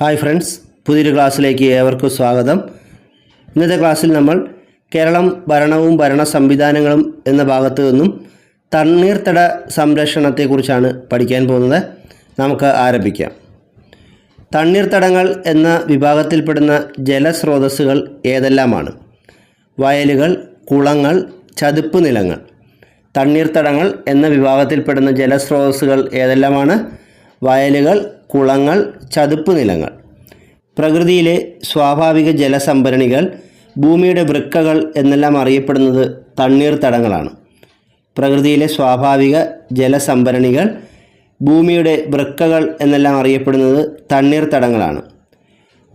Hi friends പുതിയൊരു ക്ലാസ്സിലേക്ക് ഏവർക്കും സ്വാഗതം. ഇന്നത്തെ ക്ലാസ്സിൽ നമ്മൾ കേരളം ഭരണവും ഭരണ സംവിധാനങ്ങളും എന്ന ഭാഗത്തു നിന്നും തണ്ണീർത്തട സംരക്ഷണത്തെക്കുറിച്ചാണ് പഠിക്കാൻ പോകുന്നത്. നമുക്ക് ആരംഭിക്കാം. തണ്ണീർത്തടങ്ങൾ എന്ന വിഭാഗത്തിൽപ്പെടുന്ന ജലസ്രോതസ്സുകൾ ഏതെല്ലാമാണ്? വയലുകൾ കുളങ്ങൾ ചതുപ്പ് നിലങ്ങൾ. തണ്ണീർത്തടങ്ങൾ എന്ന വിഭാഗത്തിൽപ്പെടുന്ന ജലസ്രോതസ്സുകൾ ഏതെല്ലാമാണ്? വയലുകൾ കുളങ്ങൾ ചതുപ്പ് നിലങ്ങൾ. പ്രകൃതിയിലെ സ്വാഭാവിക ജലസംഭരണികൾ ഭൂമിയുടെ വൃക്കകൾ എന്നെല്ലാം അറിയപ്പെടുന്നത് തണ്ണീർത്തടങ്ങളാണ് പ്രകൃതിയിലെ സ്വാഭാവിക ജലസംഭരണികൾ ഭൂമിയുടെ വൃക്കകൾ എന്നെല്ലാം അറിയപ്പെടുന്നത് തണ്ണീർത്തടങ്ങളാണ്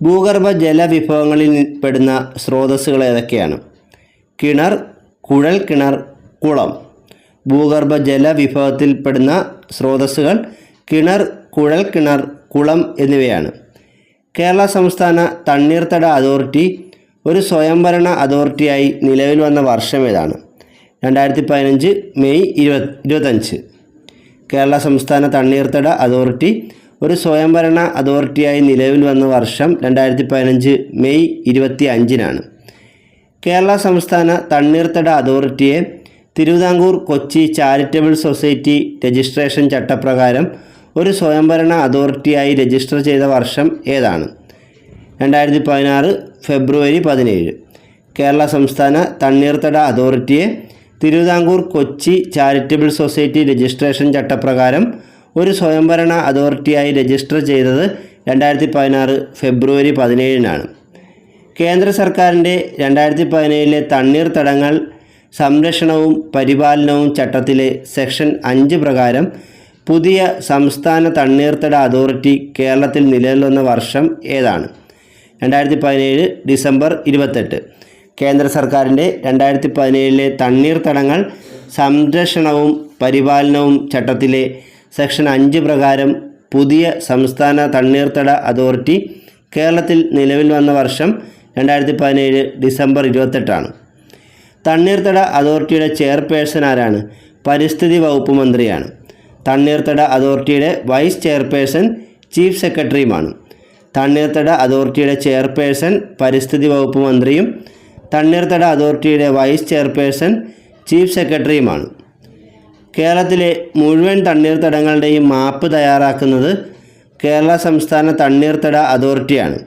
ഭൂഗർഭ ജലവിഭവങ്ങളിൽ പെടുന്ന സ്രോതസ്സുകൾ ഏതൊക്കെയാണ്? കിണർ കുഴൽ കിണർ കുളം. ഭൂഗർഭ ജലവിഭവത്തിൽപ്പെടുന്ന സ്രോതസ്സുകൾ കിണർ കുഴൽ കിണർ കുളം എന്നിവയാണ്. കേരള സംസ്ഥാന തണ്ണീർത്തട അതോറിറ്റി ഒരു സ്വയംഭരണ അതോറിറ്റിയായി നിലവിൽ വന്ന വർഷം ഏതാണ് രണ്ടായിരത്തി പതിനഞ്ച് മെയ് ഇരുപത് ഇരുപത്തഞ്ച്. കേരള സംസ്ഥാന തണ്ണീർത്തട അതോറിറ്റി ഒരു സ്വയംഭരണ അതോറിറ്റിയായി നിലവിൽ വന്ന വർഷം രണ്ടായിരത്തി പതിനഞ്ച് മെയ് ഇരുപത്തി അഞ്ചിനാണ് കേരള സംസ്ഥാന തണ്ണീർത്തട അതോറിറ്റിയെ Thiruvithamkoor Kochi charitable society registration ചട്ടപ്രകാരം ഒരു സ്വയംഭരണ അതോറിറ്റിയായി രജിസ്റ്റർ ചെയ്ത വർഷം ഏതാണ്? രണ്ടായിരത്തി പതിനാറ് ഫെബ്രുവരി പതിനേഴ്. കേരള സംസ്ഥാന തണ്ണീർത്തട അതോറിറ്റിയെ Thiruvithamkoor Kochi charitable society registration ചട്ടപ്രകാരം ഒരു സ്വയംഭരണ അതോറിറ്റിയായി രജിസ്റ്റർ ചെയ്തത് രണ്ടായിരത്തി പതിനാറ് ഫെബ്രുവരി പതിനേഴിനാണ്. കേന്ദ്ര സർക്കാരിന്റെ രണ്ടായിരത്തി പതിനേഴിലെ തണ്ണീർത്തടങ്ങൾ സംരക്ഷണവും പരിപാലനവും ചട്ടത്തിലെ സെക്ഷൻ അഞ്ച് പ്രകാരം പുതിയ സംസ്ഥാന തണ്ണീർത്തട അതോറിറ്റി കേരളത്തിൽ നിലവിൽ വർഷം ഏതാണ്? രണ്ടായിരത്തി പതിനേഴ് ഡിസംബർ ഇരുപത്തെട്ട്. കേന്ദ്ര സർക്കാരിന്റെ രണ്ടായിരത്തി പതിനേഴിലെ തണ്ണീർത്തടങ്ങൾ സംരക്ഷണവും പരിപാലനവും ചട്ടത്തിലെ സെക്ഷൻ അഞ്ച് പ്രകാരം പുതിയ സംസ്ഥാന തണ്ണീർത്തട അതോറിറ്റി കേരളത്തിൽ നിലവിൽ വന്ന വർഷം രണ്ടായിരത്തി പതിനേഴ് ഡിസംബർ ഇരുപത്തെട്ടാണ്. തണ്ണീർത്തട അതോറിറ്റിയുടെ ചെയർപേഴ്സൺ ആരാണ്? പരിസ്ഥിതി വകുപ്പ് മന്ത്രിയാണ്. തണ്ണീർത്തട അതോറിറ്റിയുടെ വൈസ് ചെയർപേഴ്സൺ ചീഫ് സെക്രട്ടറിയുമാണ്. തണ്ണീർത്തട അതോറിറ്റിയുടെ ചെയർപേഴ്സൺ പരിസ്ഥിതി വകുപ്പ് മന്ത്രിയും തണ്ണീർത്തട അതോറിറ്റിയുടെ വൈസ് ചെയർപേഴ്സൺ ചീഫ് സെക്രട്ടറിയുമാണ്. കേരളത്തിലെ മുഴുവൻ തണ്ണീർത്തടങ്ങളുടെയും മാപ്പ് തയ്യാറാക്കുന്നത് കേരള സംസ്ഥാന തണ്ണീർത്തട അതോറിറ്റിയാണ്.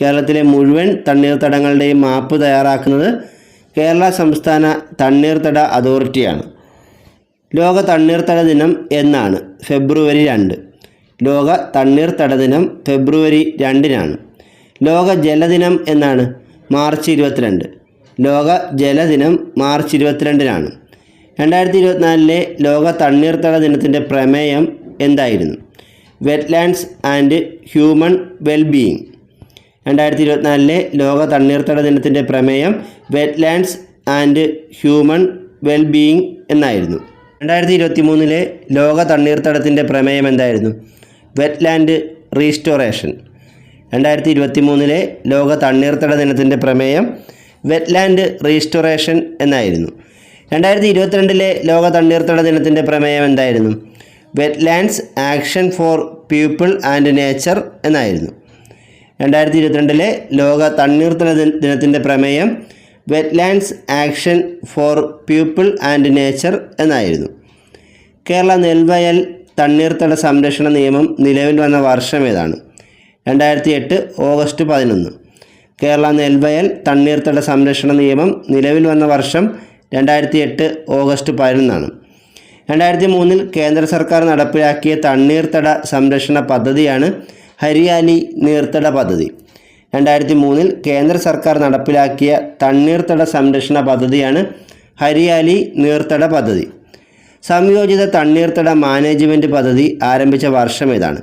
കേരളത്തിലെ മുഴുവൻ തണ്ണീർത്തടങ്ങളുടെയും മാപ്പ് തയ്യാറാക്കുന്നത് കേരള സംസ്ഥാന തണ്ണീർത്തട അതോറിറ്റിയാണ്. ലോക തണ്ണീർത്തട ദിനം എന്നാണ് ഫെബ്രുവരി രണ്ട്. ലോക തണ്ണീർത്തട ദിനം ഫെബ്രുവരി രണ്ടിനാണ്. ലോക ജലദിനം എന്നാണ് മാർച്ച് ഇരുപത്തിരണ്ട്. ലോക ജലദിനം മാർച്ച് ഇരുപത്തിരണ്ടിനാണ്. രണ്ടായിരത്തി ഇരുപത്തിനാലിലെ ലോക തണ്ണീർത്തട ദിനത്തിന്റെ പ്രമേയം എന്തായിരുന്നു? വെറ്റ്ലാൻഡ്സ് ആൻഡ് ഹ്യൂമൺ വെൽബീയിങ് രണ്ടായിരത്തി ഇരുപത്തിനാലിലെ ലോക തണ്ണീർത്തട ദിനത്തിന്റെ പ്രമേയം വെറ്റ്ലാൻഡ്സ് ആൻഡ് ഹ്യൂമൺ വെൽബീയിങ് എന്നായിരുന്നു. രണ്ടായിരത്തി ഇരുപത്തി മൂന്നിലെ ലോക തണ്ണീർത്തടത്തിന്റെ പ്രമേയം എന്തായിരുന്നു? Wetland restoration. രണ്ടായിരത്തി ഇരുപത്തി മൂന്നിലെ ലോക തണ്ണീർത്തട ദിനത്തിന്റെ പ്രമേയം വെറ്റ്ലാൻഡ് റീസ്റ്റോറേഷൻ എന്നായിരുന്നു. രണ്ടായിരത്തി ഇരുപത്തിരണ്ടിലെ ലോക തണ്ണീർത്തട ദിനത്തിന്റെ പ്രമേയം എന്തായിരുന്നു? Wetlands action for people and nature എന്നായിരുന്നു. രണ്ടായിരത്തി ഇരുപത്തിരണ്ടിലെ ലോക തണ്ണീർത്തട ദിന- ദിനത്തിന്റെ പ്രമേയം wetlands action for people and nature എന്നായിരുന്നു. കേരള നെൽവയൽ തണ്ണീർത്തട സംരക്ഷണ നിയമം നിലവിൽ വന്ന വർഷം ഏതാണ്? രണ്ടായിരത്തി എട്ട് ഓഗസ്റ്റ് പതിനൊന്ന്. കേരള നെൽവയൽ തണ്ണീർത്തട സംരക്ഷണ നിയമം നിലവിൽ വന്ന വർഷം രണ്ടായിരത്തി എട്ട് ഓഗസ്റ്റ് പതിനൊന്നാണ്. രണ്ടായിരത്തി മൂന്നിൽ കേന്ദ്ര സർക്കാർ നടപ്പിലാക്കിയ തണ്ണീർത്തട സംരക്ഷണ പദ്ധതിയാണ് ഹരിയാലി നീർത്തട പദ്ധതി. രണ്ടായിരത്തി മൂന്നിൽ കേന്ദ്ര സർക്കാർ നടപ്പിലാക്കിയ തണ്ണീർത്തട സംരക്ഷണ പദ്ധതിയാണ് ഹരിയാലി നീർത്തട പദ്ധതി. സംയോജിത തണ്ണീർത്തട മാനേജ്മെന്റ് പദ്ധതി ആരംഭിച്ച വർഷം ഏതാണ്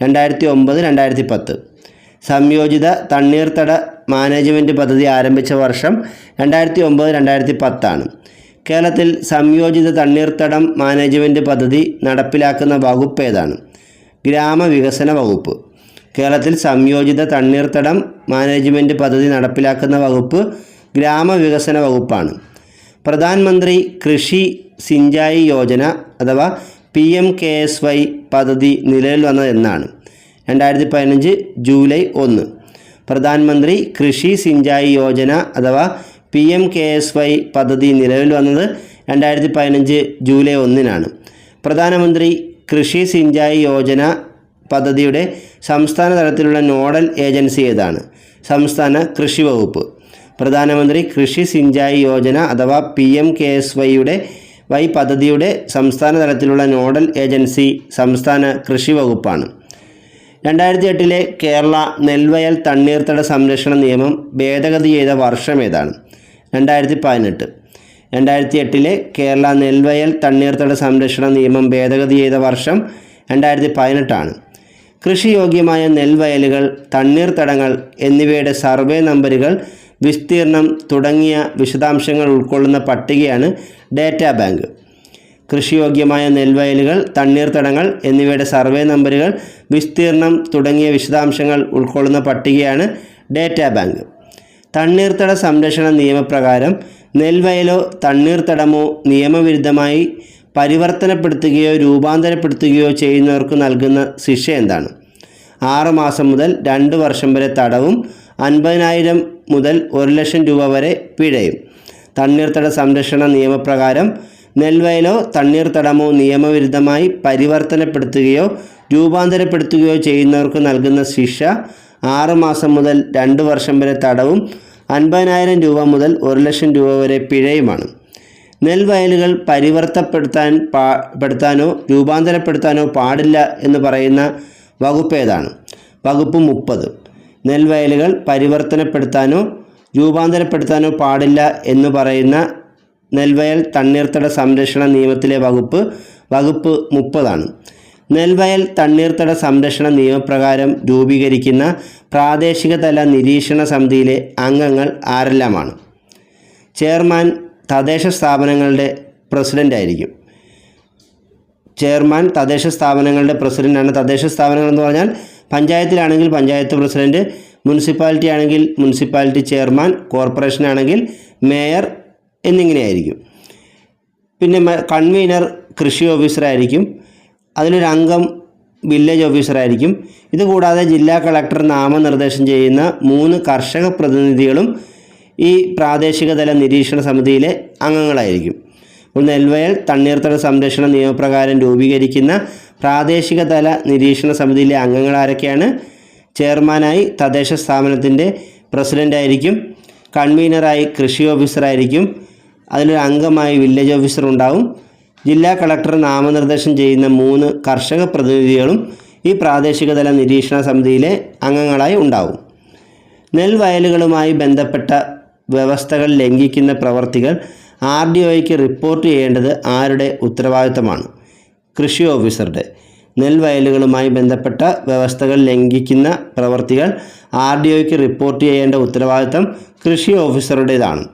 രണ്ടായിരത്തി ഒമ്പത് രണ്ടായിരത്തി പത്ത് സംയോജിത തണ്ണീർത്തട മാനേജ്മെന്റ് പദ്ധതി ആരംഭിച്ച വർഷം രണ്ടായിരത്തി ഒമ്പത് രണ്ടായിരത്തി പത്താണ് കേരളത്തിൽ സംയോജിത തണ്ണീർത്തടം മാനേജ്മെന്റ് പദ്ധതി നടപ്പിലാക്കുന്ന വകുപ്പ് ഏതാണ്? ഗ്രാമവികസന വകുപ്പ്. കേരളത്തിൽ സംയോജിത തണ്ണീർത്തടം മാനേജ്മെന്റ് പദ്ധതി നടപ്പിലാക്കുന്ന വകുപ്പ് ഗ്രാമവികസന വകുപ്പാണ്. പ്രധാനമന്ത്രി കൃഷി സിഞ്ചായി യോജന അഥവാ P M K S Y പദ്ധതി നിലവിൽ വന്നത് എന്നാണ്. രണ്ടായിരത്തി പതിനഞ്ച് ജൂലൈ ഒന്ന്. പ്രധാനമന്ത്രി കൃഷി സിഞ്ചായി യോജന അഥവാ P M K S Y പദ്ധതി നിലവിൽ വന്നത് രണ്ടായിരത്തി പതിനഞ്ച് ജൂലൈ ഒന്നിനാണ്. പ്രധാനമന്ത്രി കൃഷി സിഞ്ചായി യോജന പദ്ധതിയുടെ സംസ്ഥാന തലത്തിലുള്ള നോഡൽ ഏജൻസി ഏതാണ്? സംസ്ഥാന കൃഷി വകുപ്പ്. പ്രധാനമന്ത്രി കൃഷി സിഞ്ചായി യോജന അഥവാ പി എം കെ എസ് വൈയുടെ വൈ പദ്ധതിയുടെ സംസ്ഥാന തലത്തിലുള്ള നോഡൽ ഏജൻസി സംസ്ഥാന കൃഷി വകുപ്പാണ്. രണ്ടായിരത്തി എട്ടിലെ കേരള നെൽവയൽ തണ്ണീർത്തട സംരക്ഷണ നിയമം ഭേദഗതി ചെയ്ത വർഷം ഏതാണ്? രണ്ടായിരത്തി പതിനെട്ട് രണ്ടായിരത്തി എട്ടിലെ കേരള നെൽവയൽ തണ്ണീർത്തട സംരക്ഷണ നിയമം ഭേദഗതി ചെയ്ത വർഷം രണ്ടായിരത്തി പതിനെട്ടാണ് കൃഷിയോഗ്യമായ നെൽവയലുകൾ തണ്ണീർത്തടങ്ങൾ എന്നിവയുടെ സർവേ നമ്പറുകൾ വിസ്തീർണം തുടങ്ങിയ വിശദാംശങ്ങൾ ഉൾക്കൊള്ളുന്ന പട്ടികയാണ് ഡേറ്റാ ബാങ്ക്. കൃഷിയോഗ്യമായ നെൽവയലുകൾ തണ്ണീർത്തടങ്ങൾ എന്നിവയുടെ സർവേ നമ്പറുകൾ വിസ്തീർണം തുടങ്ങിയ വിശദാംശങ്ങൾ ഉൾക്കൊള്ളുന്ന പട്ടികയാണ് ഡേറ്റാ ബാങ്ക്. തണ്ണീർത്തട സംരക്ഷണ നിയമപ്രകാരം നെൽവയലോ തണ്ണീർത്തടമോ നിയമവിരുദ്ധമായി പരിവർത്തനപ്പെടുത്തുകയോ രൂപാന്തരപ്പെടുത്തുകയോ ചെയ്യുന്നവർക്ക് നൽകുന്ന ശിക്ഷ എന്താണ്? ആറ് മാസം മുതൽ രണ്ട് വർഷം വരെ തടവും അൻപതിനായിരം മുതൽ ഒരു ലക്ഷം രൂപ വരെ പിഴയും. തണ്ണീർത്തട സംരക്ഷണ നിയമപ്രകാരം നെൽവയലോ തണ്ണീർത്തടമോ നിയമവിരുദ്ധമായി പരിവർത്തനപ്പെടുത്തുകയോ രൂപാന്തരപ്പെടുത്തുകയോ ചെയ്യുന്നവർക്ക് നൽകുന്ന ശിക്ഷ ആറ് മാസം മുതൽ രണ്ട് വർഷം വരെ തടവും അൻപതിനായിരം രൂപ മുതൽ ഒരു ലക്ഷം രൂപ വരെ പിഴയുമാണ്. നെൽവയലുകൾ പരിവർത്തപ്പെടുത്താൻ പാ പെടുത്താനോ രൂപാന്തരപ്പെടുത്താനോ പാടില്ല എന്ന് പറയുന്ന വകുപ്പ് ഏതാണ്? വകുപ്പ് മുപ്പത്. നെൽവയലുകൾ പരിവർത്തനപ്പെടുത്താനോ രൂപാന്തരപ്പെടുത്താനോ പാടില്ല എന്ന് പറയുന്ന നെൽവയൽ തണ്ണീർത്തട സംരക്ഷണ നിയമത്തിലെ വകുപ്പ് വകുപ്പ് മുപ്പതാണ്. നെൽവയൽ തണ്ണീർത്തട സംരക്ഷണ നിയമപ്രകാരം രൂപീകരിക്കുന്ന പ്രാദേശിക തല നിരീക്ഷണ സമിതിയിലെ അംഗങ്ങൾ ആരെല്ലാമാണ്? ചെയർമാൻ തദ്ദേശ സ്ഥാപനങ്ങളുടെ പ്രസിഡന്റ് ആയിരിക്കും. ചെയർമാൻ തദ്ദേശ സ്ഥാപനങ്ങളുടെ പ്രസിഡന്റാണ് തദ്ദേശ സ്ഥാപനങ്ങൾ എന്ന് പറഞ്ഞാൽ പഞ്ചായത്തിലാണെങ്കിൽ പഞ്ചായത്ത് പ്രസിഡന്റ് മുനിസിപ്പാലിറ്റി ആണെങ്കിൽ മുനിസിപ്പാലിറ്റി ചെയർമാൻ കോർപ്പറേഷൻ ആണെങ്കിൽ മേയർ എന്നിങ്ങനെയായിരിക്കും പിന്നെ കൺവീനർ കൃഷി ഓഫീസറായിരിക്കും അതിലൊരു അംഗം വില്ലേജ് ഓഫീസറായിരിക്കും ഇതുകൂടാതെ ജില്ലാ കളക്ടർ നാമനിർദ്ദേശം ചെയ്യുന്ന മൂന്ന് കർഷക പ്രതിനിധികളും ഈ പ്രാദേശിക തല നിരീക്ഷണ സമിതിയിലെ അംഗങ്ങളായിരിക്കും. അപ്പോൾ നെൽവയൽ തണ്ണീർത്തട സംരക്ഷണ നിയമപ്രകാരം രൂപീകരിക്കുന്ന പ്രാദേശിക തല നിരീക്ഷണ സമിതിയിലെ അംഗങ്ങൾ ആരൊക്കെയാണ് ചെയർമാനായി തദ്ദേശ സ്ഥാപനത്തിന്റെ പ്രസിഡന്റായിരിക്കും കൺവീനറായി കൃഷി ഓഫീസറായിരിക്കും. അതിലൊരു അംഗമായി വില്ലേജ് ഓഫീസർ ഉണ്ടാവും. ജില്ലാ കളക്ടർ നാമനിർദ്ദേശം ചെയ്യുന്ന മൂന്ന് കർഷക പ്രതിനിധികളും ഈ പ്രാദേശിക തല നിരീക്ഷണ സമിതിയിലെ അംഗങ്ങളായി ഉണ്ടാവും. നെൽവയലുകളുമായി ബന്ധപ്പെട്ട വ്യവസ്ഥകൾ ലംഘിക്കുന്ന പ്രവർത്തികൾ ആർ ഡി ഒയ്ക്ക് റിപ്പോർട്ട് ചെയ്യേണ്ടത് ആരുടെ ഉത്തരവാദിത്തമാണ്? കൃഷി ഓഫീസറുടെ. നെൽവയലുകളുമായി ബന്ധപ്പെട്ട വ്യവസ്ഥകൾ ലംഘിക്കുന്ന പ്രവർത്തികൾ ആർ ഡി ഒയ്ക്ക് റിപ്പോർട്ട് ചെയ്യേണ്ട ഉത്തരവാദിത്തം കൃഷി ഓഫീസറുടേതാണ്.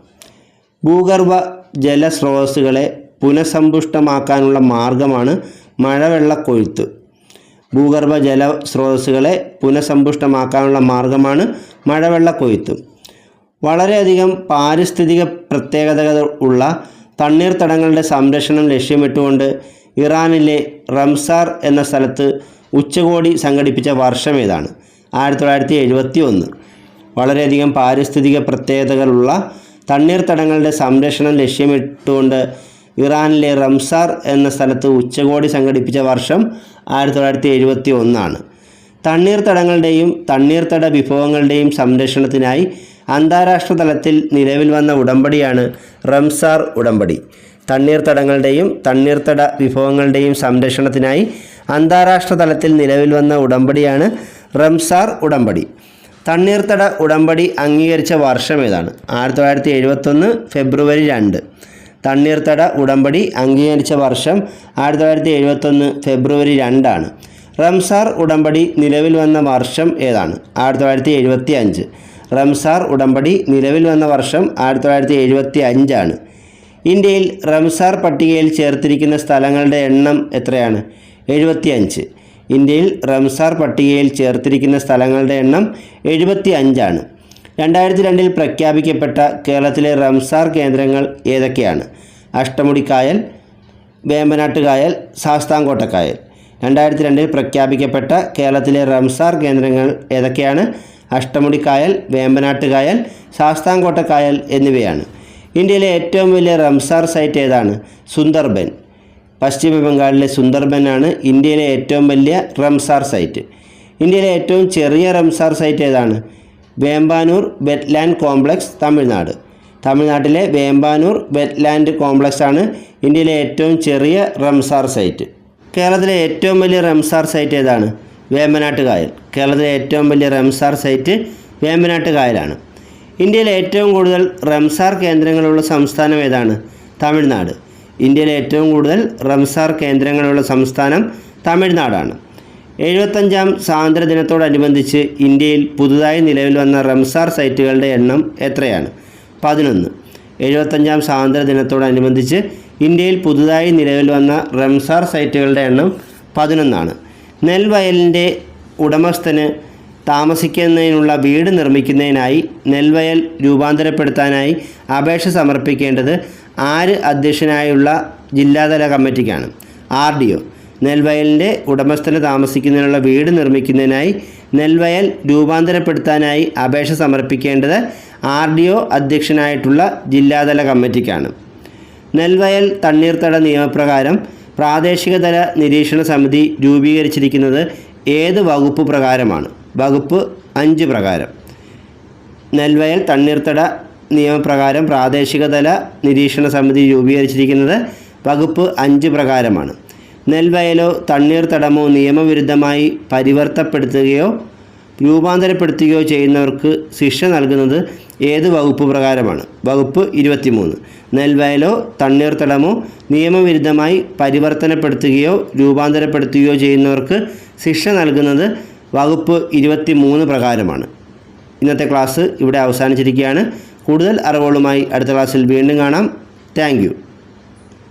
ഭൂഗർഭ ജലസ്രോതസ്സുകളെ പുനഃസമ്പുഷ്ടമാക്കാനുള്ള മാർഗമാണ് മഴവെള്ളക്കൊഴുത്ത്. ഭൂഗർഭ ജല സ്രോതസ്സുകളെ പുനഃസമ്പുഷ്ടമാക്കാനുള്ള മാർഗമാണ് മഴവെള്ളക്കൊഴുത്ത്. വളരെയധികം പാരിസ്ഥിതിക പ്രത്യേകതകൾ ഉള്ള തണ്ണീർത്തടങ്ങളുടെ സംരക്ഷണം ലക്ഷ്യമിട്ടുകൊണ്ട് ഇറാനിലെ റംസാർ എന്ന സ്ഥലത്ത് ഉച്ചകോടി സംഘടിപ്പിച്ച വർഷം ഏതാണ്. ആയിരത്തി തൊള്ളായിരത്തി എഴുപത്തി ഒന്ന് വളരെയധികം പാരിസ്ഥിതിക പ്രത്യേകതകളുള്ള തണ്ണീർത്തടങ്ങളുടെ സംരക്ഷണം ലക്ഷ്യമിട്ടുകൊണ്ട് ഇറാനിലെ റംസാർ എന്ന സ്ഥലത്ത് ഉച്ചകോടി സംഘടിപ്പിച്ച വർഷം ആയിരത്തി തൊള്ളായിരത്തി എഴുപത്തി ഒന്നാണ് തണ്ണീർത്തടങ്ങളുടെയും തണ്ണീർത്തട വിഭവങ്ങളുടെയും സംരക്ഷണത്തിനായി അന്താരാഷ്ട്ര തലത്തിൽ നിലവിൽ വന്ന ഉടമ്പടിയാണ് റംസാർ ഉടമ്പടി. തണ്ണീർത്തടങ്ങളുടെയും തണ്ണീർത്തട വിഭവങ്ങളുടെയും സംരക്ഷണത്തിനായി അന്താരാഷ്ട്ര തലത്തിൽ നിലവിൽ വന്ന ഉടമ്പടിയാണ് റംസാർ ഉടമ്പടി. തണ്ണീർത്തട ഉടമ്പടി അംഗീകരിച്ച വർഷം ഏതാണ്? ആയിരത്തി തൊള്ളായിരത്തി എഴുപത്തൊന്ന് ഫെബ്രുവരി രണ്ട്. തണ്ണീർത്തട ഉടമ്പടി അംഗീകരിച്ച വർഷം ആയിരത്തി തൊള്ളായിരത്തി എഴുപത്തൊന്ന് ഫെബ്രുവരി രണ്ടാണ്. റംസാർ ഉടമ്പടി നിലവിൽ വന്ന വർഷം ഏതാണ്? ആയിരത്തി തൊള്ളായിരത്തി എഴുപത്തി അഞ്ച് റംസാർ ഉടമ്പടി നിലവിൽ വന്ന വർഷം ആയിരത്തി തൊള്ളായിരത്തി എഴുപത്തി അഞ്ചാണ് ഇന്ത്യയിൽ റംസാർ പട്ടികയിൽ ചേർത്തിരിക്കുന്ന സ്ഥലങ്ങളുടെ എണ്ണം എത്രയാണ്? എഴുപത്തി അഞ്ച് ഇന്ത്യയിൽ റംസാർ പട്ടികയിൽ ചേർത്തിരിക്കുന്ന സ്ഥലങ്ങളുടെ എണ്ണം എഴുപത്തി അഞ്ചാണ് രണ്ടായിരത്തി രണ്ടിൽ പ്രഖ്യാപിക്കപ്പെട്ട കേരളത്തിലെ റംസാർ കേന്ദ്രങ്ങൾ ഏതൊക്കെയാണ്? അഷ്ടമുടിക്കായൽ വേമ്പനാട്ടുകായൽ ശാസ്താംകോട്ടക്കായൽ രണ്ടായിരത്തി രണ്ടിൽ പ്രഖ്യാപിക്കപ്പെട്ട കേരളത്തിലെ റംസാർ കേന്ദ്രങ്ങൾ ഏതൊക്കെയാണ്? അഷ്ടമുടിക്കായൽ വേമ്പനാട്ടുകായൽ ശാസ്താംകോട്ടക്കായൽ ശാസ്താംകോട്ട കായൽ എന്നിവയാണ്. ഇന്ത്യയിലെ ഏറ്റവും വലിയ റംസാർ സൈറ്റ് ഏതാണ്? സുന്ദർബൻ. പശ്ചിമ ബംഗാളിലെ സുന്ദർബനാണ് ഇന്ത്യയിലെ ഏറ്റവും വലിയ റംസാർ സൈറ്റ്. ഇന്ത്യയിലെ ഏറ്റവും ചെറിയ റംസാർ സൈറ്റ് ഏതാണ്? Vembanur wetland complex Tamil Nadu. തമിഴ്നാട്ടിലെ വേമ്പാനൂർ വെറ്റ്ലാൻഡ് കോംപ്ലക്സ് ആണ് ഇന്ത്യയിലെ ഏറ്റവും ചെറിയ റംസാർ സൈറ്റ്. കേരളത്തിലെ ഏറ്റവും വലിയ റംസാർ സൈറ്റ് ഏതാണ്? വേമ്പനാട്ട് കായൽ കേരളത്തിലെ ഏറ്റവും വലിയ റംസാർ സൈറ്റ് വേമ്പനാട്ട് കായലാണ് ഇന്ത്യയിലെ ഏറ്റവും കൂടുതൽ റംസാർ കേന്ദ്രങ്ങളുള്ള സംസ്ഥാനം ഏതാണ്? തമിഴ്നാട്. ഇന്ത്യയിലെ ഏറ്റവും കൂടുതൽ റംസാർ കേന്ദ്രങ്ങളുള്ള സംസ്ഥാനം തമിഴ്നാടാണ്. എഴുപത്തഞ്ചാം സ്വാതന്ത്ര്യ ദിനത്തോടനുബന്ധിച്ച് ഇന്ത്യയിൽ പുതുതായി നിലവിൽ വന്ന റംസാർ സൈറ്റുകളുടെ എണ്ണം എത്രയാണ്? പതിനൊന്ന്. എഴുപത്തഞ്ചാം സ്വാതന്ത്ര്യ ദിനത്തോടനുബന്ധിച്ച് ഇന്ത്യയിൽ പുതുതായി നിലവിൽ വന്ന റംസാർ സൈറ്റുകളുടെ എണ്ണം പതിനൊന്നാണ്. നെൽവയലിന്റെ ഉടമസ്ഥന് താമസിക്കുന്നതിനുള്ള വീട് നിർമ്മിക്കുന്നതിനായി നെൽവയൽ രൂപാന്തരപ്പെടുത്താനായി അപേക്ഷ സമർപ്പിക്കേണ്ടത് ആര് അധ്യക്ഷനായുള്ള ജില്ലാതല കമ്മിറ്റിക്കാണ്. R D O. നെൽവയലിന്റെ ഉടമസ്ഥന് താമസിക്കുന്നതിനുള്ള വീട് നിർമ്മിക്കുന്നതിനായി നെൽവയൽ രൂപാന്തരപ്പെടുത്താനായി അപേക്ഷ സമർപ്പിക്കേണ്ടത് ആർ ഡി ഒ അധ്യക്ഷനായിട്ടുള്ള ജില്ലാതല കമ്മിറ്റിക്കാണ്. നെൽവയൽ തണ്ണീർത്തട നിയമപ്രകാരം പ്രാദേശിക തല നിരീക്ഷണ സമിതി രൂപീകരിച്ചിരിക്കുന്നത് ഏത് വകുപ്പ് പ്രകാരമാണ്? വകുപ്പ് അഞ്ച് പ്രകാരം. നെൽവയൽ തണ്ണീർത്തട നിയമപ്രകാരം പ്രാദേശികതല നിരീക്ഷണ സമിതി രൂപീകരിച്ചിരിക്കുന്നത് വകുപ്പ് അഞ്ച് പ്രകാരമാണ്. നെൽവയലോ തണ്ണീർത്തടമോ നിയമവിരുദ്ധമായി പരിവർത്തപ്പെടുത്തുകയോ രൂപാന്തരപ്പെടുത്തുകയോ ചെയ്യുന്നവർക്ക് ശിക്ഷ നൽകുന്നത് ഏത് വകുപ്പ് പ്രകാരമാണ്? വകുപ്പ് ഇരുപത്തിമൂന്ന്. നെൽവയലോ തണ്ണീർത്തടമോ നിയമവിരുദ്ധമായി പരിവർത്തനപ്പെടുത്തുകയോ രൂപാന്തരപ്പെടുത്തുകയോ ചെയ്യുന്നവർക്ക് ശിക്ഷ നൽകുന്നത് വകുപ്പ് ഇരുപത്തി മൂന്ന് പ്രകാരമാണ്. ഇന്നത്തെ ക്ലാസ് ഇവിടെ അവസാനിച്ചിരിക്കുകയാണ്. കൂടുതൽ അറിവുകളുമായി അടുത്ത ക്ലാസ്സിൽ വീണ്ടും കാണാം. താങ്ക്